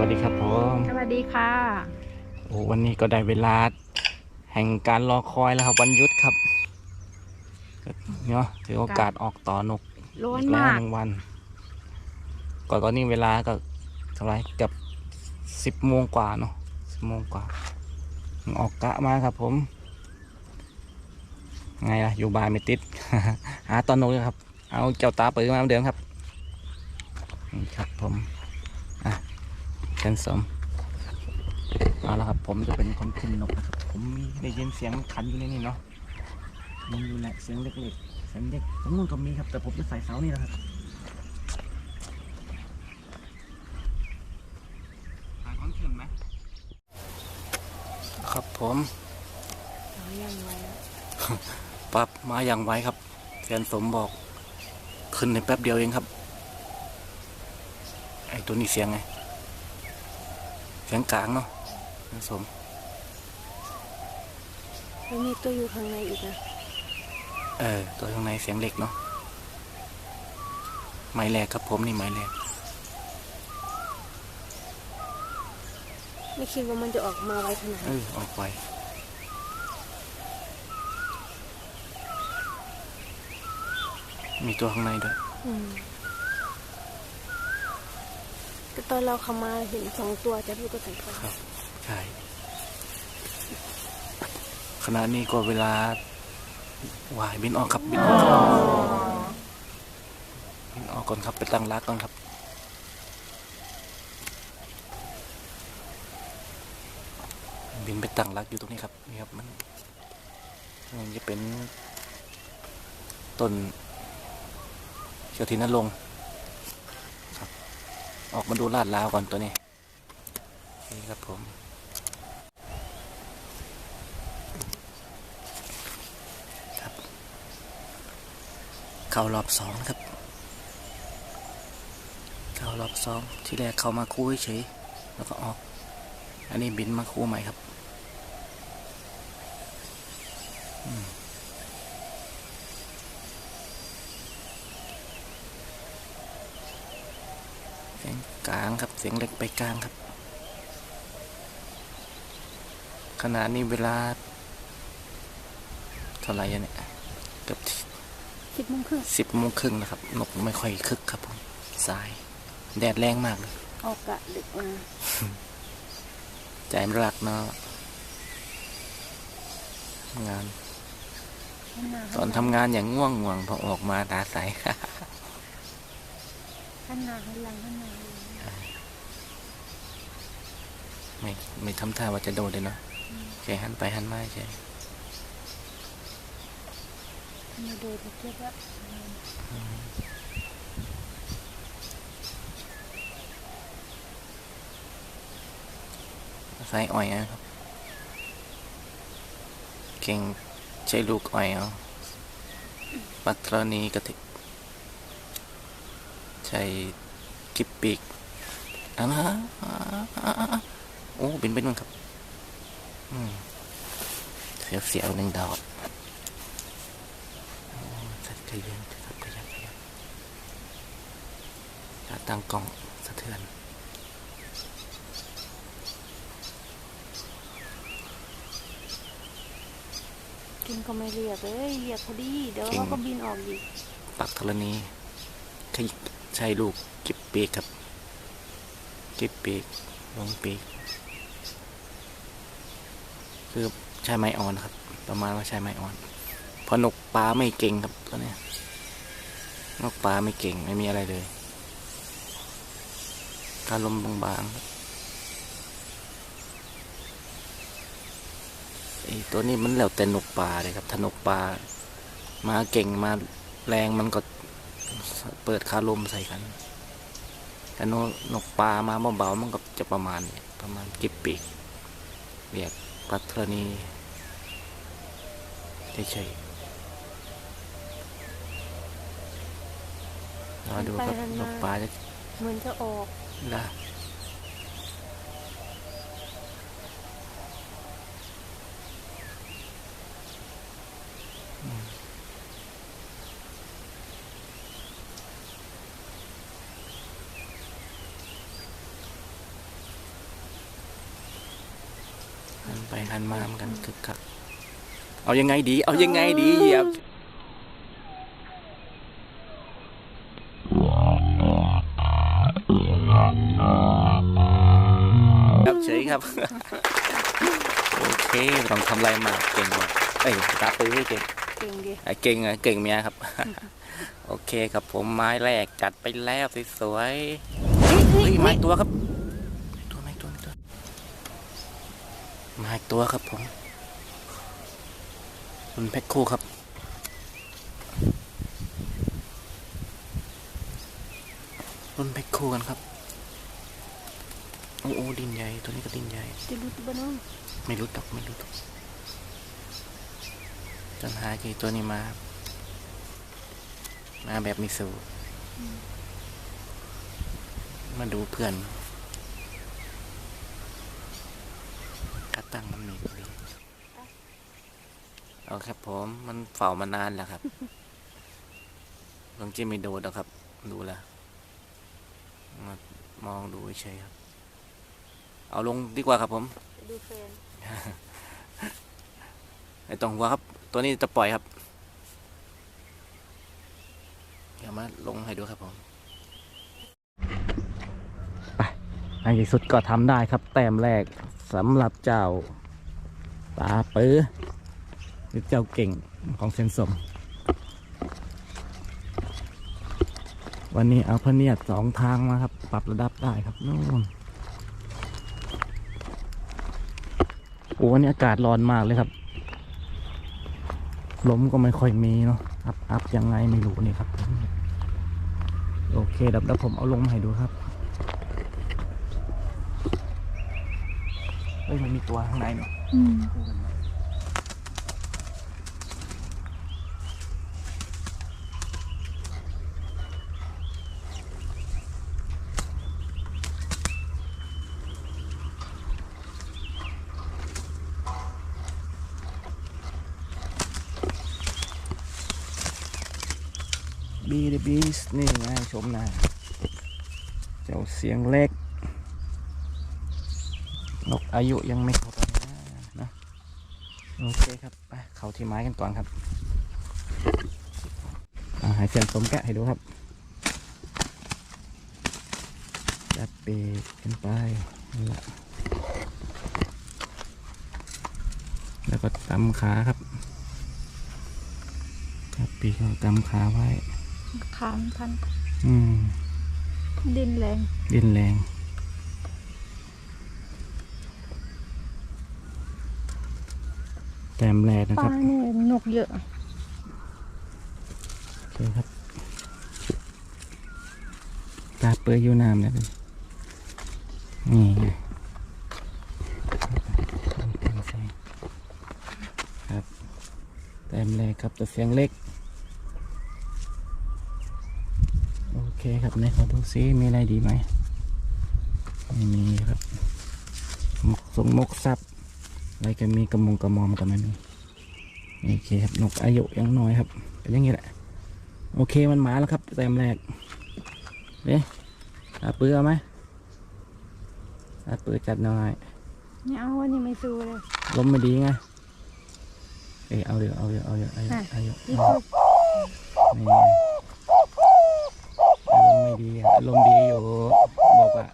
วัสดีครับผมสวัสดีค่ะ โอ้วันนี้ก็ได้เวลา แห่งการรอคอยแล้วครับ วันยุทธครับเนาะถือโอกาสออกต่อนกร้อนมากนึ่วัน ก่อนตอนนี้เวลาก็เท่าไรกับสิบโมงกว่าเนาะสิบโมงกว่า ออกกะมาครับผม ไงล่ะ อยู่บ้านไม่ติด หาตอนนกครับ เอาเจ้าตาปืนมาเหมือนเดิมครับ ครับผม เชนสมเอาละครับ ผมจะเป็นคนขึ้นนกนะครับ ผมมีได้ยินเสียงขันอยู่ในนี่เนาะมันอยู่แหละเสียงเล็กๆเสียงเด็กตรงนู้นก็มีครับ แต่ผมจะใส่เสานี่นะครับหาความเข็มไหมครับผมเอายังไงอะปรับมาอย่างไวครับแฟนสมบอกขึ้นในแป๊บเดียวเองครับ ไอ้ตัวนี้เสียงไง เสียงกลางเนาะแฟนสมแล้วมีตัวอยู่ข้างในอีกนะ เออ ตัวข้างในเสียงเล็กเนาะ ไม้แรกครับผมนี่ไม้แรก ไม่คิดว่ามันจะออกมาไวขนาดเอนี้อออกไป มีตัวข้างในด้วยม ก็ตอนเราเข้ามาเห็นสองตัวจะดูก็แต่งครับ ใช่ขณะนี้ก็เวลาวายบินออกครับบินออกบินออกก่อนครับไปตั้งรักก่อนครับบินไปตั้งรักอยู่ตรงนี้ครับนี่ครับมันมันจะเป็นต้นเชียวทินนลง ออกมาดูลาดลาวก่อนตัวนี้ นี่ครับผม ครับ เข้ารอบสองครับ เข้ารอบสอง ที่แรกเข้ามาคู่เฉย แล้วก็ออก อันนี้บินมาคู่ใหม่ครับ อืมเสียงกลาง ครับ เสียงเล็กไปกลางครับ ขณะนี้เวลาเท่าไหร่อะเนี่ยเกือบสิบโมงครึ่งสิบโมงครึ่งนะครับ นกไม่ค่อยคึกครับผมสาย แดดแรงมากเลยออกกะดึกมาใจมันรักเนาะทำงานหันหน้าตอนทำงานอย่างง่วงง่วงพอออกมาตาใสหันหน้าหันหลังหันหน้าหันหลัง ไม่ไม่ทำท่าว่าจะโดนเลยเนาะแค่หันไปหันมาใช่มาดูจะเทียบว่าใส่อ้อยเอาครับ เก่งใช้ลูกอ้อยเอาปัตรณีกระติกใช้กิบปีกอันนะ โอ้บินไปนู่นครับอืมเสียวเสียวๆหนึ่งดอกโอ้สัตว์ขยันครับขยันขยันขาตั้งกล้องสะเทือนกินก็ไม่เรียบเลยเรียบพอดี เดี๋ยวเก่งเราก็บินออกอีกปักธรณีขยิกใช้ลูกกิบปีกครับกิบปีกลงปีก คือใช้ไม้อ่อนครับ ประมาณว่าใช้ไม้อ่อนเพราะนกปลาไม่เก่งครับตัวเนี้ยนกปลาไม่เก่งไม่มีอะไรเลยการลมบางๆไอตัวนี้มันแล้วแต่นกปลาเลยครับถ้านกปลามาเก่งมาแรงมันก็เปิดคาลมใส่กันแต่นกปลามาเบาๆมันก็จะประมาณ ประมาณกิบปีกเรียก ปัตรณีเฉยๆรอดูครับนกปลาจะเหมือนจะออกละ หันไปหันมาเหมือนกันคึกคักเอายังไงดี เอายังไงดีเหยียบครับเฉยครับ โอเคต้องทำอะไรมาเก่งว่ะเอ้ยตาปื้อเก่งเก่งดิอะเก่งอะเก่งเมียครับ โอเคครับผมไม้แรกจัดไปแล้วสวยๆเฮ้ยเฮ้ยเฮ้ยไม้ตัวครับ ตัวไม้ตัวไม้ตัว ไม้ตัวครับผมคุณแพ็คคู่ครับ รุ่นแพ็คคู่กันครับโอ้โอ้ดินใหญ่ตัวนี้ก็ดินใหญ่จะรู้ตัวน้องไม่รู้ตกไม่รู้ตกจนหากี่ตัวนี้มา มาแบบมิสูมาดูเพื่อนกัด ตั้งมันมีพอดีเอาครับผมมันเฝ้ามานานแล้วครับลองจิ้มไม่โดดแล้วครับ ดูแลวมามองดูเฉยๆครับ เอาลงดีกว่าครับผมจะดูแฟนไอ้ตรงหัวครับ ตัวนี้จะปล่อยครับเดี๋ยวมาลงให้ดูครับผมไปในที่สุดก็ทำได้ครับ แต้มแรก สำหรับเจ้าตาปื้อหรือเจ้าเก่งของเซนสม วันนี้เอาพะเนียดสองทางมาครับ ปรับระดับได้ครับนู่นโอ้วันนี้อากาศร้อนมากเลยครับลมก็ไม่ค่อยมีเนาะอัพอัพยังไงไม่รู้นี่ครับ โอเคเดี๋ยวเดี๋ยวผมเอาลงมาให้ดูครับ เฮ้ยมันมีตัวข้างในเนาะอืมบีเดบีสนี่ไงชมหน้าเจ้าเสียงเล็ก นกอายุยังไม่ครบนะนะโอเคครับไปเข้าที่ไม้กันก่อนครับอ่าให้เสียงสมแกะให้ดูครับจับปีกขึ้นไปนี่แหละแล้วก็ตำขาครับจับปีกแล้วตำขาไว้ขามพัน อืม ดินแรง ดินแรง แต้มแรก นะปคลารับเนี่ยนกเยอะ โอเคครับตาเปื่อยอยู่น้ำนะนี่ไงครับแต้มแรกครับตัวเสียงเล็ก โอเคครับในขอดูซิมีอะไรดีไหมไม่มีครับหมกสงมกซับอะไรก็มีกระมงกระมอมก็ไม่มี โอเคครับนกอายุยังน้อยครับเป็นอย่างนี้แหละ โอเคมันมาแล้วครับแต้มแรกเอ๊ะตาเปื้อไหมตาเปื้อจัดหน่อยเนี่ยเอาวันนี้ไม่สู้เลยลมไม่ดีไงเอยเอาเดี๋ยวเอาเดี๋ยวเอาเดี๋ยวเอาเดี๋ยวเอาเดี๋ยวอีกเอาคือนี่อารมณ์ไม่ดีอะอารมณ์ดีอยู่บอกว่า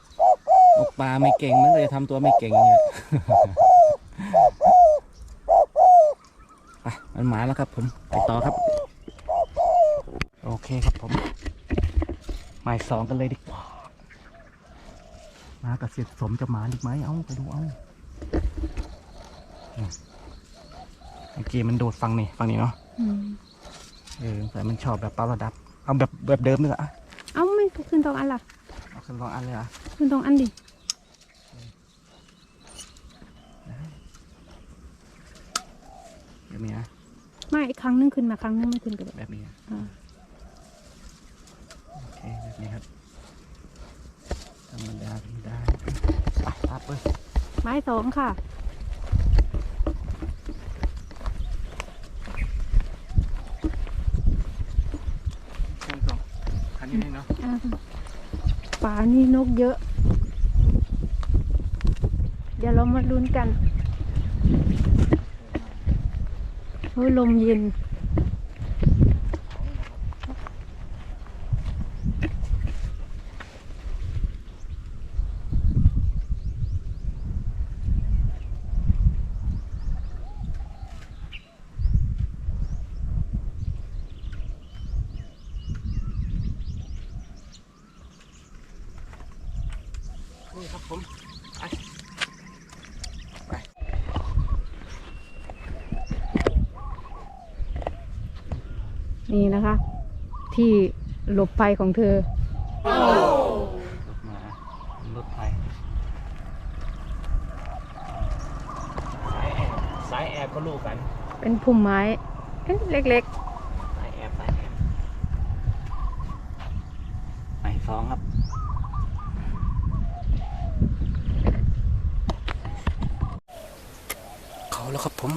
ตกปลาไม่เก่งมันเลยทำตัวไม่เก่งเนี่ยไป มันมาแล้วครับผมไปต่อครับ โอเคครับผมหมายสองกันเลยดีกว่ามากับเสียสมจะมาอีกไหมเอาไปดูเอาอืมเมื่อกี้มันโดดฟังนี่ฟังนี่เนาะอืมเออแต่มันชอบแบบปรับระดับ เอาแบบแบบเดิมเลยเหรอเอาไม่ขึ้นตรงอันล่ะเอาขึ้นลองอันเลยเหรอขึ้นตรงอันดิแบบนี้นะ ไม่อีกครั้งนึงขึ้นมาครั้งนึงไม่ขึ้นกันเลยแบบนี้นะอ่าโอเคแบบนี้ครับธรรมดาธรรมดาไปตับเลยไม้สองค่ะเครื่องสองคันนี้นี่เนาะอ่าป่านี่นกเยอะ เดี๋ยวเรามาลุ้นกัน โอ้ลมเย็น นี่ครับผม นี่นะคะ ที่หลบภัยของเธอมารถไฟสายแอบสายแอบก็ลูกกัน เป็นพุ่มไม้เอ๊ะเล็กสายแอบสายแอบไปสองครับเขาแล้วครับผม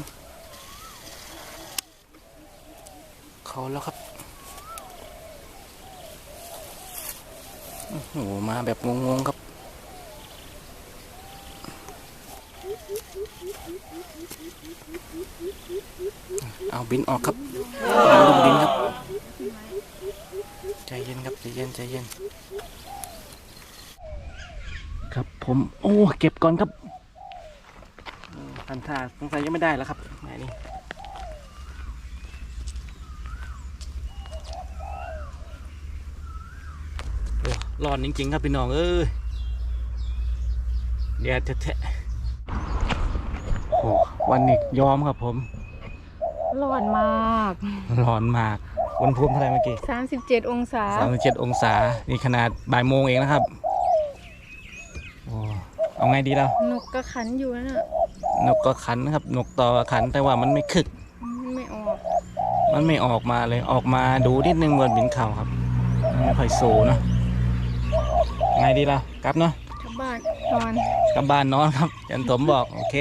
เขาแล้วครับโอ้โหมาแบบงงๆครับเอาบินออกครับเอาลงดินครับ ใจเย็นครับ ใจเย็นใจเย็น ครับผม โอ้ เก็บก่อนครับพันธาสงสัยยังไม่ได้แล้วครับแม่นี่อ้ ร้อนจริงๆครับพี่น้องเอ้ยแดดแท้ๆโอ้วันนี้ยอมครับผมๆร้อนมาก ร้อนมากอุณหภูมิเท่าไหร่เมื่อกี้37องศาสามสิบเจ็ดองศา นี่ขนาดบ่ายโมงเองนะครับ โอ้เอาไงดีเรานกก็ขันอยู่นั่นน่ะนกก็ขันนะครับ นกต่อก็ขันแต่ว่ามันไม่คึกไม่ออก มันไม่ออกมาเลย ออกมาดูนิดนึงบนบินเข่าครับ ไม่ค่อยสูเนอะ ไงดีเรากลับเนาะกลับบ้านนอนกลับบ้านนอนครับยันสมบอกโอเค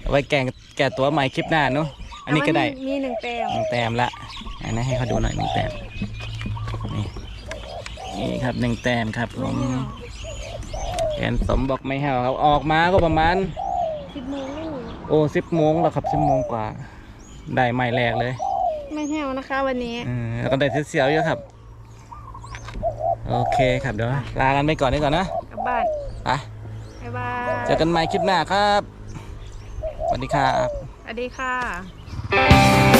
เอาไว้แก่งแก่ตัวใหม่คลิปหน้าเนาะอันนี้ก็ได้แต่ว่ามีหนึ่งแต้มหนึ่งแต้มละอันนี้ให้เขาดูหน่อยหนึ่งแต้มนี่นี่ครับหนึ่งแต้มครับผมแกนสมบอกไม่ให้เอาครับออกมาก็ประมาณ สิบโมงลูกโอ้สิบโมงแล้วครับสิบโมงกว่า ได้ใหม่แรกเลยไม่แห้วนะคะ วันนี้เออแล้วก็ได้เสียวๆเยอะครับ โอเคครับเดี๋ยวลากันไปก่อนดีก่อนนะกลับบ้านไปบ๊ายบายเจอกันใหม่คลิปหน้าครับสวัสดีครับ สวัสดีค่ะ